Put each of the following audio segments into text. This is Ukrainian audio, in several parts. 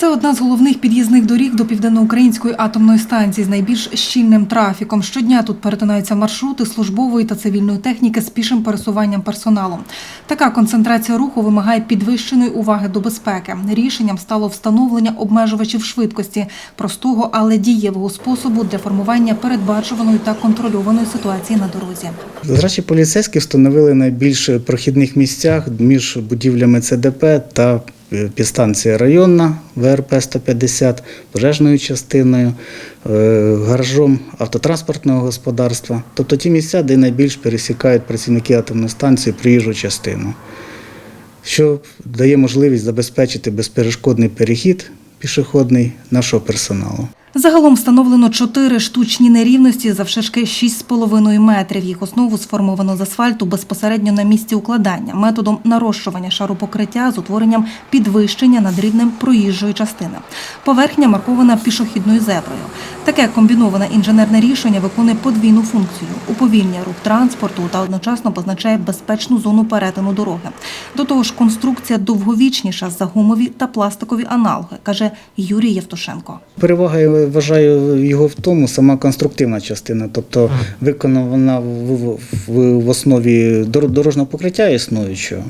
Це одна з головних під'їзних доріг до південноукраїнської атомної станції з найбільш щільним трафіком. Щодня тут перетинаються маршрути службової та цивільної техніки з пішим пересуванням персоналу. Така концентрація руху вимагає підвищеної уваги до безпеки. Рішенням стало встановлення обмежувачів швидкості, простого, але дієвого способу для формування передбачуваної та контрольованої ситуації на дорозі. Зрачі поліцейські встановили на більш прохідних місцях між будівлями ЦДП та підстанція районна ВРП 150, пожежною частиною, е, гаражом автотранспортного господарства. Тобто ті місця, де найбільш пересікають працівники атомної станції проїжджу частину, що дає можливість забезпечити безперешкодний перехід пішохідний нашого персоналу. Загалом встановлено чотири штучні нерівності завширшки 6,5 метрів. Їх основу сформовано з асфальту безпосередньо на місці укладання методом нарощування шару покриття з утворенням підвищення над рівнем проїжджої частини. Поверхня маркована пішохідною зеброю. Таке комбіноване інженерне рішення виконує подвійну функцію уповільнює рух транспорту та одночасно позначає безпечну зону перетину дороги. До того ж, конструкція довговічніша за гумові та пластикові аналоги, каже Юрій Євтушенко. Перевага я вважаю його в тому сама конструктивна частина, тобто виконана в, в, основі дорожнього покриття існуючого,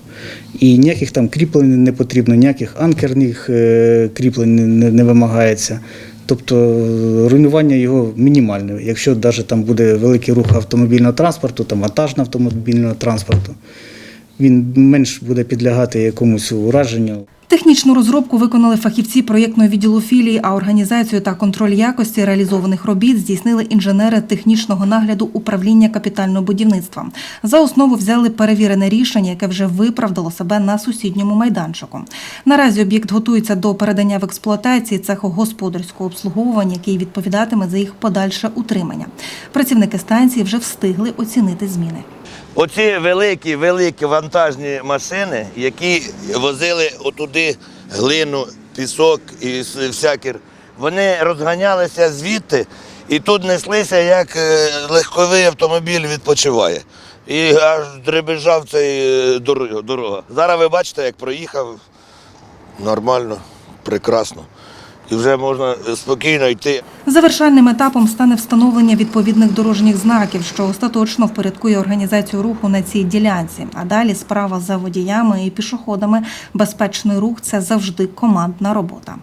і ніяких там кріплень не потрібно, ніяких анкерних е, кріплень не, не вимагається. Тобто руйнування його мінімальне. Якщо навіть там буде великий рух автомобільного транспорту, там вантажного автомобільного транспорту, він менш буде підлягати якомусь ураженню. Технічну розробку виконали фахівці проєктного відділу філії, а організацію та контроль якості реалізованих робіт здійснили інженери технічного нагляду управління капітального будівництва. За основу взяли перевірене рішення, яке вже виправдало себе на сусідньому майданчику. Наразі об'єкт готується до передання в експлуатації цеху господарського обслуговування, який відповідатиме за їх подальше утримання. Працівники станції вже встигли оцінити зміни. Оці великі, великі вантажні машини, які возили отуди глину, пісок і с- всякі, вони розганялися звідти і тут неслися, як е, легковий автомобіль відпочиває. І аж дребежав цей е, дорога. Зараз ви бачите, як проїхав нормально, прекрасно. І вже можна е, спокійно йти. Завершальним етапом стане встановлення відповідних дорожніх знаків, що остаточно впорядкує організацію руху на цій ділянці. А далі справа за водіями і пішоходами. Безпечний рух це завжди командна робота.